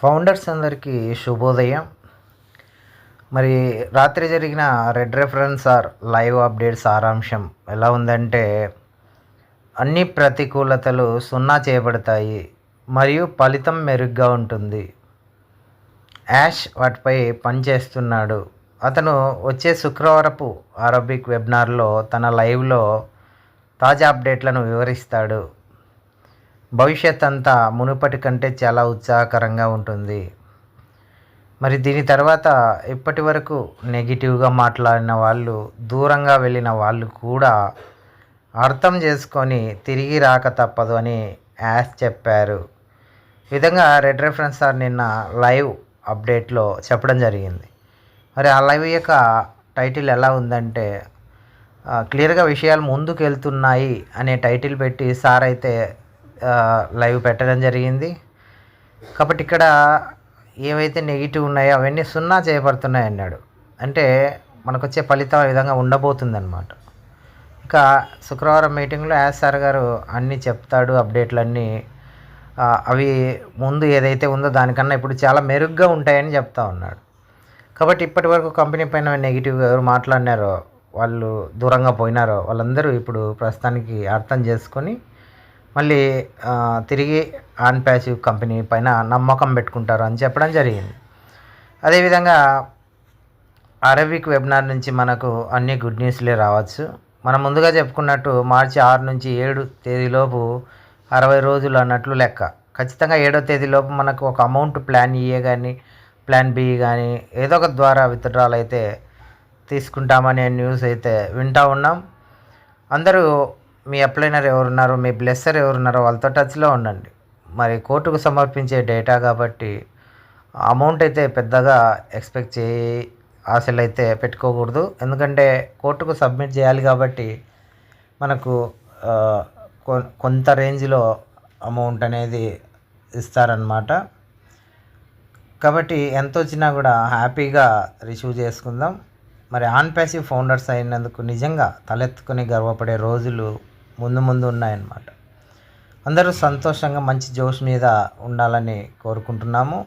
Founders అందరికీ శుభోదయం. మరి రాత్రి జరిగిన red reference or live update సారాంశం ఎలా ఉందంటే అన్ని ప్రతికూలతలు సున్నా చేయబడతాయి మరియు ఫలితం మెరుగ్గా ఉంటుంది. యాష్ వాటిపై పనిచేస్తున్నాడు. అతను వచ్చే శుక్రవారపు అరబిక్ వెబినార్లో తన లైవ్లో తాజా అప్డేట్లను వివరిస్తాడు. భవిష్యత్ అంతా మునుపటి కంటే చాలా ఉత్సాహకరంగా ఉంటుంది. మరి దీని తర్వాత ఇప్పటి వరకు నెగిటివ్గా మాట్లాడిన వాళ్ళు దూరంగా వెళ్ళిన వాళ్ళు కూడా అర్థం చేసుకొని తిరిగి రాక తప్పదు అని యాస్ చెప్పారు. విధంగా రెడ్ రెఫరెన్స్ సార్ నిన్న లైవ్ అప్డేట్లో చెప్పడం జరిగింది. మరి ఆ లైవ్ యొక్క టైటిల్ ఎలా ఉందంటే క్లియర్గా విషయాలు ముందుకు వెళ్తున్నాయి అనే టైటిల్ పెట్టి సార్ అయితే లైవ్ పెట్టడం జరిగింది. కాబట్టి ఇక్కడ ఏవైతే నెగిటివ్ ఉన్నాయో అవన్నీ సున్నా చేయబడుతున్నాయి అన్నాడు. అంటే మనకు వచ్చే ఫలితం ఆ విధంగా ఉండబోతుందన్నమాట. ఇక శుక్రవారం మీటింగ్లో యాస్ సార్ గారు అన్నీ చెప్తాడు అప్డేట్లన్నీ. అవి ముందు ఏదైతే ఉందో దానికన్నా ఇప్పుడు చాలా మెరుగ్గా ఉంటాయని చెప్తా ఉన్నాడు. కాబట్టి ఇప్పటి వరకు కంపెనీ పైన నెగిటివ్ ఎవరు మాట్లాడినారో వాళ్ళు దూరంగా పోయినారో వాళ్ళందరూ ఇప్పుడు ప్రస్తుతానికి అర్థం చేసుకొని మళ్ళీ తిరిగి ఆన్ ప్యాసివ్ కంపెనీ పైన నమ్మకం పెట్టుకుంటారు అని చెప్పడం జరిగింది. అదేవిధంగా అరబిక్ వెబినార్ నుంచి మనకు అన్ని గుడ్ న్యూస్లే రావచ్చు. మనం ముందుగా చెప్పుకున్నట్టు మార్చి ఆరు నుంచి ఏడు తేదీలోపు అరవై రోజులు అన్నట్లు లెక్క. ఖచ్చితంగా ఏడో తేదీలోపు మనకు ఒక అమౌంట్ ప్లాన్ ఏ కానీ ప్లాన్ బి కానీ ఏదో ఒక ద్వారా విత్డ్రాల్ అయితే తీసుకుంటామనే న్యూస్ అయితే వింటా ఉన్నాం. అందరూ మీ అప్లైనర్ ఎవరున్నారో మీ బ్లెస్సర్ ఎవరున్నారో వాళ్ళతో టచ్లో ఉండండి. మరి కోర్టుకు సమర్పించే డేటా కాబట్టి అమౌంట్ అయితే పెద్దగా ఎక్స్పెక్ట్ చేయి ఆశలు అయితే పెట్టుకోకూడదు. ఎందుకంటే కోర్టుకు సబ్మిట్ చేయాలి కాబట్టి మనకు కొ- కొంత రేంజ్లో అమౌంట్ అనేది ఇస్తారనమాట కాబట్టి ఎంత వచ్చినా కూడా హ్యాపీగా రిసీవ్ చేసుకుందాం. మరి ఆన్ ప్యాసివ్ ఫౌండర్స్ అయినందుకు నిజంగా తలెత్తుకొని గర్వపడే రోజులు ముందు ముందు ఉన్నాయన్నమాట. అందరూ సంతోషంగా మంచి జోష్ మీద ఉండాలని కోరుకుంటున్నాము.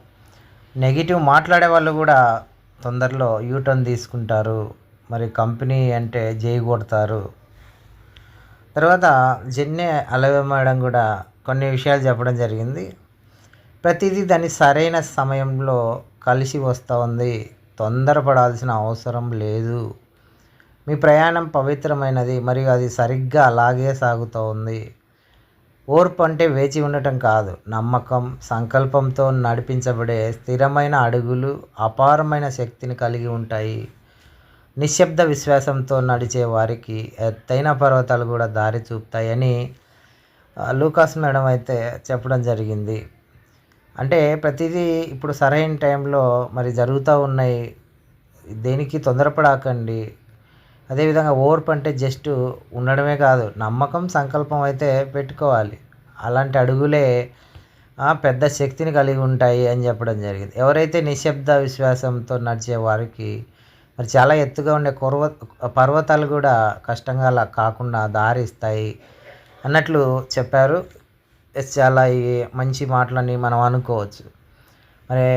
నెగిటివ్ మాట్లాడే వాళ్ళు కూడా తొందరలో యూటర్న్ తీసుకుంటారు. మరి కంపెనీ అంటే జై కొడతారు. తర్వాత జెన్నే అలవే మేడం కూడా కొన్ని విషయాలు చెప్పడం జరిగింది. ప్రతిదీ దాని సరైన సమయంలో కలిసి వస్తూ ఉంది తొందరపడాల్సిన అవసరం లేదు. మీ ప్రయాణం పవిత్రమైనది మరియు అది సరిగ్గా అలాగే సాగుతూ ఉంది ఓర్పు అంటే వేచి ఉండటం కాదు. నమ్మకం సంకల్పంతో నడిపించబడే స్థిరమైన అడుగులు అపారమైన శక్తిని కలిగి ఉంటాయి. నిశ్శబ్ద విశ్వాసంతో నడిచే వారికి ఎత్తైన పర్వతాలు కూడా దారి చూపుతాయని లూకాస్ మేడం అయితే చెప్పడం జరిగింది. అంటే ప్రతిదీ ఇప్పుడు సరైన టైంలో మరి జరుగుతూ ఉన్నాయి. దేనికి తొందరపడాకండి. అదేవిధంగా ఓర్పు అంటే జస్ట్ ఉండడమే కాదు నమ్మకం సంకల్పం అయితే పెట్టుకోవాలి. అలాంటి అడుగులే పెద్ద శక్తిని కలిగి ఉంటాయి అని చెప్పడం జరిగింది. ఎవరైతే నిశ్శబ్ద విశ్వాసంతో నడిచే వారికి మరి చాలా ఎత్తుగా ఉండే కొరవ పర్వతాలు కూడా కష్టంగా అలా కాకుండా దారి ఇస్తాయి అన్నట్లు చెప్పారు. ఎస్ చాలా మంచి మాటలని మనం అనుకోవచ్చు. మరి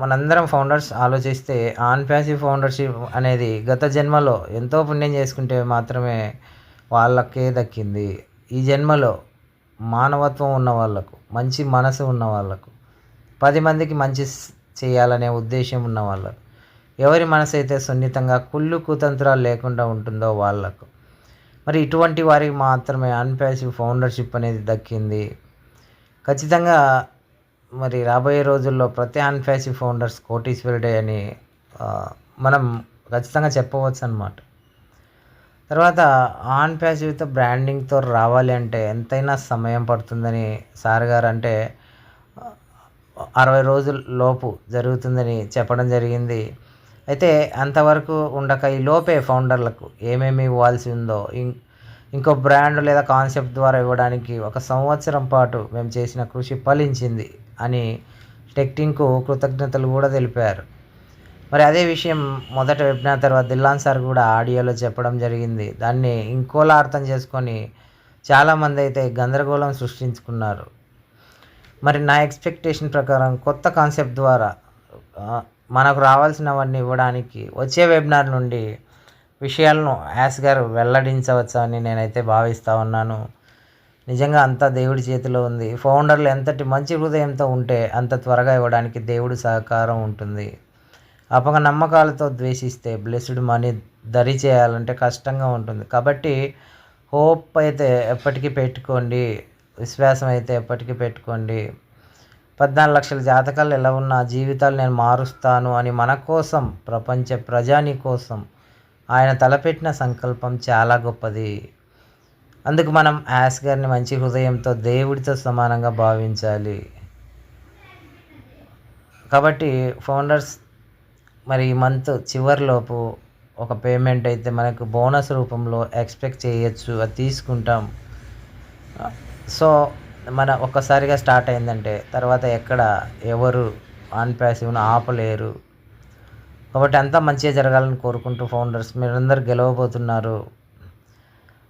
మనందరం ఫౌండర్స్ ఆలోచిస్తే ఆన్ ప్యాసివ్ ఫౌండర్షిప్ అనేది గత జన్మలో ఎంతో పుణ్యం చేసుకుంటే మాత్రమే వాళ్ళకే దక్కింది. ఈ జన్మలో మానవత్వం ఉన్న వాళ్ళకు మంచి మనసు ఉన్న వాళ్ళకు పది మందికి మంచి చేయాలనే ఉద్దేశం ఉన్న వాళ్ళకు ఎవరి మనసు అయితే సున్నితంగా కుళ్ళు కుతంత్రాలు లేకుండా ఉంటుందో వాళ్ళకు. మరి ఇటువంటి వారికి మాత్రమే అన్పాసివ్ ఫౌండర్షిప్ అనేది దక్కింది. ఖచ్చితంగా మరి రాబోయే రోజుల్లో ప్రతి అన్పాసివ్ ఫౌండర్స్ కోటీశ్వరుడే అని మనం ఖచ్చితంగా చెప్పవచ్చు అనమాట తర్వాత ఆన్ ప్యాసివ్తో బ్రాండింగ్తో రావాలి అంటే ఎంతైనా సమయం పడుతుందని సార్ గారు అంటే అరవై రోజుల లోపు జరుగుతుందని చెప్పడం జరిగింది. అయితే అంతవరకు ఉండక ఈ లోపే ఫౌండర్లకు ఏమేమి ఇవ్వాల్సి ఉందో ఇం ఇంకో బ్రాండ్ లేదా కాన్సెప్ట్ ద్వారా ఇవ్వడానికి ఒక సంవత్సరం పాటు మేము చేసిన కృషి ఫలించింది అని టెక్టింగ్కు కృతజ్ఞతలు కూడా తెలిపారు. మరి అదే విషయం మొదట వెబినార్ తర్వాత దిల్లాన్ సార్ కూడా ఆడియోలో చెప్పడం జరిగింది. దాన్ని ఇంకోలా అర్థం చేసుకొని చాలామంది అయితే గందరగోళం సృష్టించుకున్నారు. మరి నా ఎక్స్పెక్టేషన్ ప్రకారం కొత్త కాన్సెప్ట్ ద్వారా మనకు రావాల్సినవన్నీ ఇవ్వడానికి వచ్చే వెబినార్ నుండి విషయాలను యాస్ గారు నేనైతే భావిస్తూ ఉన్నాను. నిజంగా అంతా దేవుడి చేతిలో ఉంది. ఫౌండర్లు ఎంతటి మంచి హృదయంతో ఉంటే అంత త్వరగా ఇవ్వడానికి దేవుడి సహకారం ఉంటుంది. అపగ నమ్మకాలతో ద్వేషిస్తే బ్లెస్డ్ మనీ దరి చేయాలంటే కష్టంగా ఉంటుంది. కాబట్టి హోప్ అయితే ఎప్పటికీ పెట్టుకోండి. విశ్వాసం అయితే ఎప్పటికీ పెట్టుకోండి. పద్నాలుగు లక్షల జాతకాలు ఎలా ఉన్నా జీవితాలు నేను మారుస్తాను అని మన కోసం ప్రపంచ ప్రజాని కోసం ఆయన తలపెట్టిన సంకల్పం చాలా గొప్పది. అందుకు మనం యాస్ గారిని మంచి హృదయంతో దేవుడితో సమానంగా భావించాలి. కాబట్టి ఫౌండర్స్ మరి ఈ మంత్ చివరిలోపు ఒక పేమెంట్ అయితే మనకు బోనస్ రూపంలో ఎక్స్పెక్ట్ చేయొచ్చు అది తీసుకుంటాం. సో మన ఒక్కసారిగా స్టార్ట్ అయిందంటే తర్వాత ఎక్కడ ఎవరు ఆన్ ప్యాసివ్ను ఆపలేరు. కాబట్టి అంతా మంచిగా జరగాలని కోరుకుంటూ ఫౌండర్స్ మీరందరూ గెలవబోతున్నారు.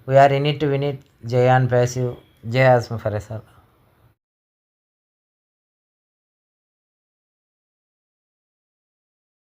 We are in it win it జై ఆన్ ప్యాసివ్. జయ ఆస్మ ఫరే సార్.